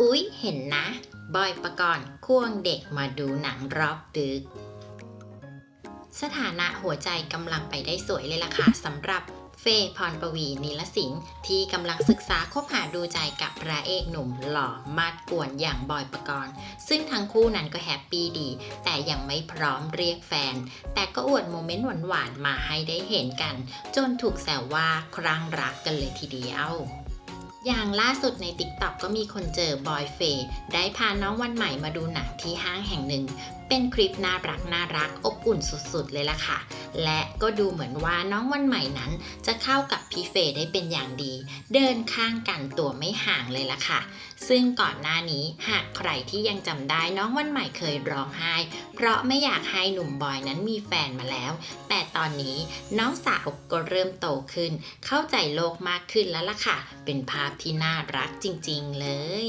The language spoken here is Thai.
อุ๊ย เห็นนะ บอยประกรณ์ควงเด็กมาดูหนังรอบดึก สถานะหัวใจกำลังไปได้สวยเลยล่ะค่ะสำหรับเฟย์พรปวีนีลสิงห์ที่กำลังศึกษาคบหาดูใจกับพระเอกหนุ่มหล่อมาดกวนอย่างบอยประกรณ์ ซึ่งทั้งคู่นั้นก็แฮปปี้ดี แต่ยังไม่พร้อมเรียกแฟน แต่ก็อวดโมเมนต์หวานๆมาให้ได้เห็นกัน จนถูกแซวว่าครั้งรักกันเลยทีเดียว อย่างล่าสุดใน t ิ k t o k ก็มีคนเจอบอยเฟย์ได้พาน้องวันใหม่มาดูหนังที่ห้างแห่งหนึ่ง เป็นคลิปน่ารักน่ารักอบอุ่นสุดๆเลยล่ะค่ะ และก็ดูเหมือนว่าน้องวันใหม่นั้น จะเข้ากับพี่เฟย์ได้เป็นอย่างดี เดินข้างกันตัวไม่ห่างเลยล่ะค่ะ ซึ่งก่อนหน้านี้หากใครที่ยังจำได้น้องวันใหม่เคยร้องไห้ เพราะไม่อยากให้หนุ่มบอยนั้นมีแฟนมาแล้ว แต่ตอนนี้น้องสาวก็เริ่มโตขึ้น เข้าใจโลกมากขึ้นแล้วล่ะค่ะ เป็นภาพที่น่ารักจริง ๆ เลย